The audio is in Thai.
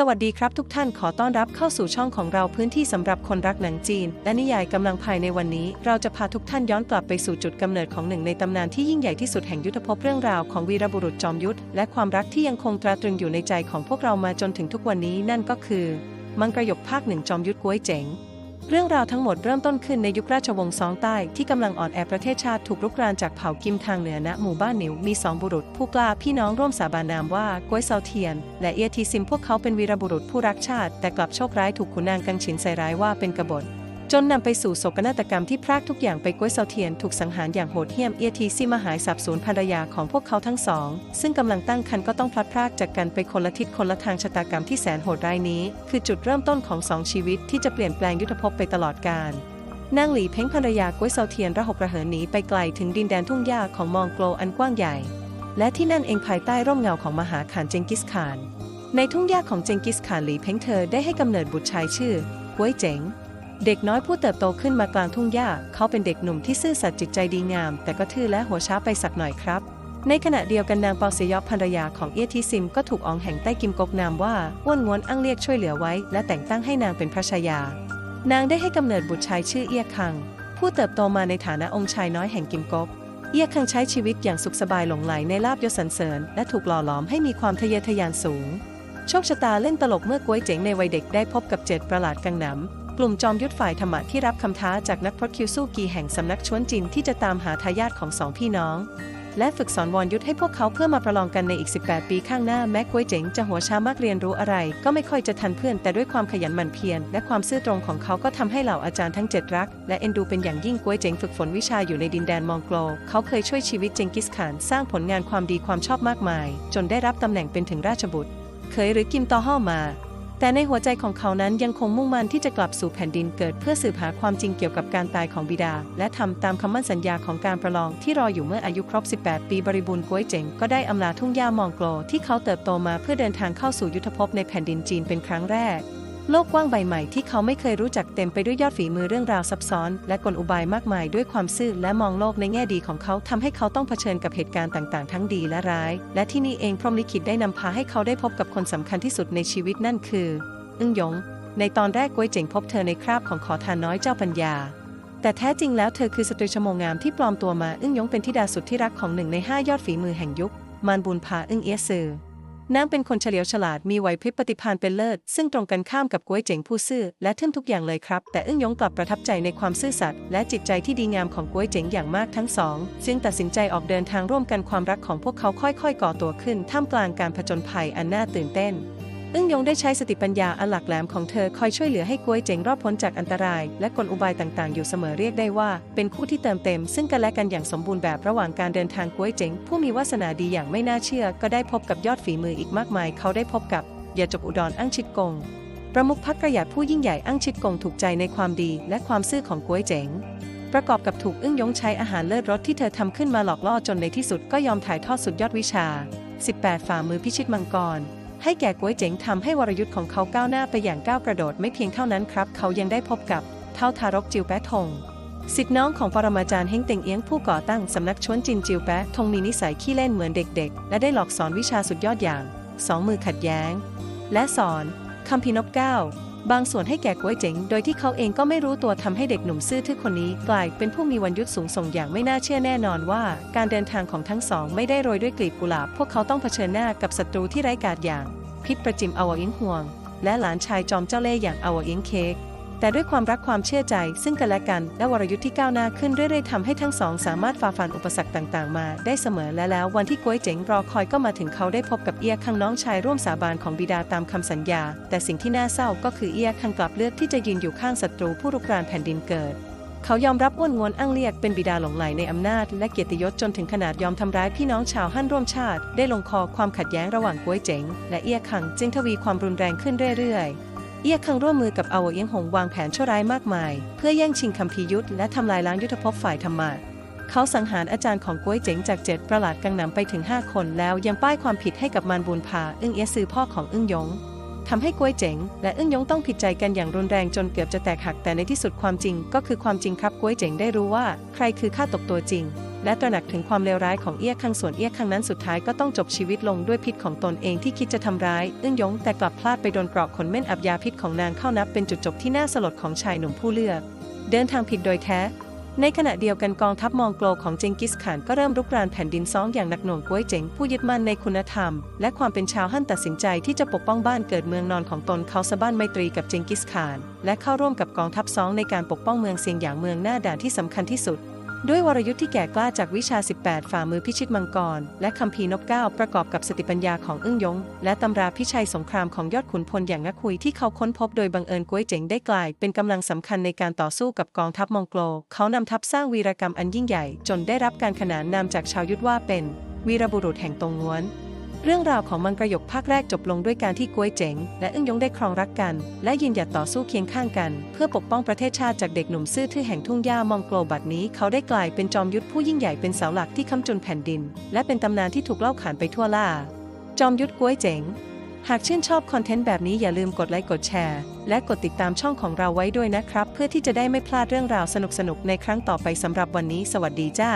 สวัสดีครับทุกท่านขอต้อนรับเข้าสู่ช่องของเราพื้นที่สำหรับคนรักหนังจีน และนิยายกำลังภายในวันนี้ เราจะพาทุกท่านย้อนกลับไปสู่จุดกำเนิดของหนึ่งในตำนานที่ยิ่งใหญ่ที่สุดแห่งยุทธภพเรื่องราวของวีรบุรุษจอมยุทธและความรักที่ยังคงตราตรึงอยู่ในใจของพวกเรามาจนถึงทุกวันนี้นั่นก็คือ มังกรหยกภาคหนึ่งจอมยุทธก้วยเจ๋ง เรื่องราวทั้งหมดเริ่มต้นขึ้นในยุคราชวงศ์ซองใต้ที่กำลังอ่อนแอประเทศชาติถูกรุกรานจากเผ่ากิมทางเหนือณหมู่บ้านหนิวมีสองบุรุษผู้กล้าพี่น้องร่วมสาบานนามว่าก้วยเซาเทียน และเอียทีซิมพวกเขาเป็นวีรบุรุษผู้รักชาติ แต่กลับโชคร้ายถูกขุนนางกังฉินใส่ร้ายว่าเป็นกบฏ จนนำไปสู่โศกนาฏกรรมที่พรากทุกอย่างไปก้วยเซาเทียนถูกสังหารอย่างโหดเหี้ยมเอียทีซิมมาหายสับสูญภรรยาของพวกเขาทั้งสอง ซึ่งกำลังตั้งครรภ์ก็ต้องพลัดพรากจากกันไปคนละทิศคนละทางชะตากรรมที่แสนโหดร้ายนี้ คือจุดเริ่มต้นของสองชีวิตที่จะเปลี่ยนแปลงยุทธภพไปตลอดกาลนางหลีเพ้งภรรยาก้วยเซาเทียนระหกระเหินหนีไปไกลถึงดินแดนทุ่งหญ้าของมองโกลอันกว้างใหญ่ และที่นั่นเองภายใต้ร่มเงาของมหาขานเจงกิสขาน ในทุ่งหญ้าของเจงกิสขานหลีเพ้งเธอได้ให้กำเนิดบุตรชายชื่อก้วยเจ๋ง เด็กน้อยผู้เติบโตขึ้นมากลางทุ่งหญ้า เขาเป็นเด็กหนุ่มที่ซื่อสัตย์จิตใจดีงาม แต่ก็ทื่อและหัวช้าไปสักหน่อยครับ ในขณะเดียวกันนางเปาเสยอกภรรยาของเอียทีซิมก็ถูกอองแห่งใต้กิมกกนามว่าอ้วนงวนอั้งเรียกช่วยเหลือไว้ และแต่งตั้งให้นางเป็นพระชายา นางได้ให้กำเนิดบุตรชายชื่อเอียคัง ผู้เติบโตมาในฐานะองค์ชายน้อยแห่งกิมกกเอียคังใช้ชีวิตอย่างสุขสบายหลงไหลในลาบยศสรรเสริญ และถูกหล่อหลอมให้มีความทะเยอทะยานสูงโชคชะตาเล่นตลกเมื่อก้วยเจ๋งในวัยเด็กได้พบกับเจ็ดประหลาดกังหนำ กลุ่มจอมยุทธฝ่ายธรรมะที่รับคำท้าจากนักพรตคิวสู้กีแห่งสำนักชวนจินที่จะตามหาทายาทของสองพี่น้อง และฝึกสอนวรยุทธให้พวกเขาเพื่อมาประลองกันในอีก 18 ปีข้างหน้าแม้ก้วยเจ๋งจะหัวช้ามากเรียนรู้อะไร ก็ไม่ค่อยจะทันเพื่อนแต่ด้วยความขยันหมั่นเพียรและความซื่อตรงของเขาก็ทำให้เหล่าอาจารย์ทั้งเจ็ดรัก และเอ็นดูเป็นอย่างยิ่งก้วยเจ๋งฝึกฝนวิชาอยู่ในดินแดนมองโกลเขาเคยช่วยชีวิตเจงกิสข่านสร้างผลงานความดีความชอบมากมาย จนได้รับตำแหน่งเป็นถึงราชบุตรเคยหรือกิมตอฮ่อมา แต่ในหัวใจของเขานั้นยังคงมุ่งมั่นที่จะกลับสู่แผ่นดินเกิดเพื่อสืบหาความจริงเกี่ยวกับการตายของบิดา และทำตามคำมั่นสัญญาของการประลองที่รออยู่เมื่ออายุครบ 18 ปีบริบูรณ์ก้วยเจ๋งก็ได้อำลาทุ่งหญ้ามองโกลที่เขาเติบโตมาเพื่อเดินทางเข้าสู่ยุทธภพในแผ่นดินจีนเป็นครั้งแรก โลกกว้างใบใหม่ที่เขาไม่เคยรู้จักเต็มไปด้วยยอดฝีมือเรื่องราวซับซ้อน และกลอุบายมากมายด้วยความซื่อและมองโลกในแง่ดีของเขาทำให้เขาต้องเผชิญกับเหตุการณ์ต่างๆ ทั้งดีและร้าย และที่นี่เองพรหมลิขิตได้นำพาให้เขาได้พบกับคนสำคัญที่สุดในชีวิตนั่นคือ อึ้งหยง ในตอนแรกกวยเจ๋งพบเธอในคราบของขอทานน้อยเจ้าปัญญา แต่แท้จริงแล้วเธอคือสตรีชโมงงามที่ปลอมตัวมาอึ้งยงเป็นธิดาสุดที่รักของหนึ่งในห้ายอดฝีมือแห่งยุคมานบุญพาอึ้งเอียซือ นางเป็นคนเฉลียวฉลาดมีไหวพริบปฏิภาณเป็นเลิศ ซึ่งตรงกันข้ามกับก้วยเจ๋งผู้ซื่อ และทึ่มทุกอย่างเลยครับ แต่อึ้งยงกลับประทับใจในความซื่อสัตย์และจิตใจที่ดีงามของก้วยเจ๋งอย่างมากทั้งสองจึงตัดสินใจออกเดินทางร่วมกันความรักของพวกเขาค่อยๆ ก่อตัวขึ้นท่ามกลางการผจญภัยอันน่าตื่นเต้น อึ้งยงได้ใช้สติปัญญาอันหลักแหลมของเธอคอยช่วยเหลือให้ก้วยเจ๋งรอดพ้นจากอันตราย และกลอุบายต่างๆ อยู่เสมอเรียกได้ว่า เป็นคู่ที่เติมเต็ม ซึ่งกันและกันอย่างสมบูรณ์แบบระหว่างการเดินทางก้วยเจ๋ง ผู้มีวาสนาดีอย่างไม่น่าเชื่อ ก็ได้พบกับยอดฝีมืออีกมากมาย เขาได้พบกับยาจกอุดรอั้งชิดกงประมุขพักกระยัดผู้ยิ่งใหญ่อั้งชิดกงถูกใจในความดี และความซื่อของก้วยเจ๋งประกอบกับถูกอึ้งยงใช้อาหารเลิศรสที่เธอทำขึ้นมาหลอกล่อจนในที่สุดก็ยอมถ่ายทอดสุดยอดวิชา 18 ฝ่ามือพิชิตมังกร ให้แก่ก๋วยเจ๋งทำให้วรยุทธ์ของเขาก้าวหน้าไปอย่างก้าวกระโดดไม่เพียงเท่านั้นครับ เขายังได้พบกับเท่าทารกจิวแปะทงสิทธิน้องของปรมาจารย์เฮงเต็งเอียงผู้ก่อตั้งสำนักชวนจินจิวแปะทงมีนิสัยขี้เล่นเหมือนเด็กๆ และได้หลอกสอนวิชาสุดยอดอย่าง สองมือขัดแย้ง และสอนคำพินบเก้า บางส่วนให้แก่ก๋วยเจ๋ง โดยที่เขาเองก็ไม่รู้ตัวทำให้เด็กหนุ่มซื่อทื่อคนนี้กลายเป็นผู้มีวันยุทธสูงส่งอย่างไม่น่าเชื่อแน่นอนว่า การเดินทางของทั้งสองไม่ได้โรยด้วยกลีบกุหลาบ พวกเขาต้องเผชิญหน้ากับศัตรูที่ไร้กาจอย่าง พิษประจิมอวอิงห่วง และหลานชายจอมเจ้าเล่ห์อย่างอวอิงเค้ก แต่ด้วยความรักความเชื่อใจซึ่งกันและกัน และวรยุทธ์ที่ก้าวหน้าขึ้นเรื่อยๆทำให้ทั้งสองสามารถฝ่าฟันอุปสรรคต่างๆ มาได้เสมอและแล้ววันที่ก้วยเจ๋งรอคอยก็มาถึงเขาได้พบกับเอียคังน้องชายร่วมสาบานของบิดาตามคำสัญญา แต่สิ่งที่น่าเศร้าก็คือเอียคังกลับเลือกที่จะยืนอยู่ข้างศัตรูผู้รุกรานแผ่นดินเกิดเขายอมรับอ้วนงวนอ้างเลียกเป็นบิดาหลงไหลในอำนาจ และเกียรติยศจนถึงขนาดยอมทำร้ายพี่น้องชาวฮั่นร่วมชาติ ได้ลงคอความขัดแย้งระหว่างก้วยเจ๋ง และเอียคังจึงทวีความรุนแรงขึ้นเรื่อยๆ เอียคังร่วมมือกับอาวเอียงหงวางแผนชั่วร้ายมากมาย เพื่อแย่งชิงคัมภียุทธและทำลายล้างยุทธภพฝ่ายธรรมะเขาสังหารอาจารย์ของก้วยเจ๋งจากเจ็ดประหลาดกังนำไปถึง 5 คนแล้วยังป้ายความผิดให้กับมารบูนพาอึ้งเอียซือพ่อของอึ้งยงทำให้ก้วยเจ๋งและอึ้งยงต้องผิดใจกันอย่างรุนแรงจนเกือบจะแตกหักแต่ในที่สุดความจริงก็คือความจริงครับก้วยเจ๋งได้รู้ว่า ใครคือข้าตกตัวจริง และตระหนักถึงความเลวร้ายของเอี้ยคังส่วนเอี้ยคังนั้นสุดท้ายก็ต้องจบชีวิตลงด้วยพิษของตนเองที่คิดจะทำร้ายอึ้งยงแต่กลับพลาดไปโดนเกราะขนเม่นอับยาพิษของนางเข้านับเป็นจุดจบที่น่าสลดของชายหนุ่มผู้เลือก เดินทางผิดโดยแท้ ในขณะเดียวกันกองทัพมองโกลของเจงกิสข่านก็เริ่มรุกรานแผ่นดินซ้องอย่างหนักหน่วงก้วยเจ๋งผู้ยึดมั่นในคุณธรรม และความเป็นชาวฮั่นตัดสินใจที่จะปกป้องบ้านเกิดเมืองนอนของตนเขาสะบ้านไมตรีกับเจงกิสข่าน และเข้าร่วมกับกองทัพซ้องในการปกป้องเมืองเซียงหยางเมืองหน้าด่านที่สำคัญที่สุด ด้วยวรยุทธ์ที่แก่กล้าจากวิชา 18 ฝ่ามือพิชิตมังกร และคำพีนกเก้าประกอบกับสติปัญญาของอึ้งยง และตำราพิชัยสงครามของยอดขุนพลอย่างงักคุยที่เขาค้นพบโดยบังเอิญก้วยเจ๋งได้กลาย เป็นกำลังสำคัญในการต่อสู้กับกองทัพมองโกล เขานำทัพสร้างวีรกรรมอันยิ่งใหญ่ จนได้รับการขนานนามจากชาวยุทธว่าเป็น วีรบุรุษแห่งตงง้วน เรื่องราวของมังกรหยกภาคแรกจบลงด้วยการที่ก้วยเจ๋ง และอึ้งยงได้ครองรักกัน และยืนหยัดต่อสู้เคียงข้างกัน เพื่อปกป้องประเทศชาติจากเด็กหนุ่มซื่อทื่อแห่งทุ่งหญ้ามองโกลบัดนี้ เขาได้กลายเป็นจอมยุทธผู้ยิ่งใหญ่เป็นเสาหลักที่ค้ำจุนแผ่นดิน และเป็นตำนานที่ถูกเล่าขานไปทั่วล่า จอมยุทธก้วยเจ๋ง หากชื่นชอบคอนเทนต์แบบนี้อย่าลืมกดไลค์กดแชร์ และกดติดตามช่องของเราไว้ด้วยนะครับ เพื่อที่จะได้ไม่พลาดเรื่องราวสนุกๆในครั้งต่อไปสำหรับวันนี้ สวัสดีจ้า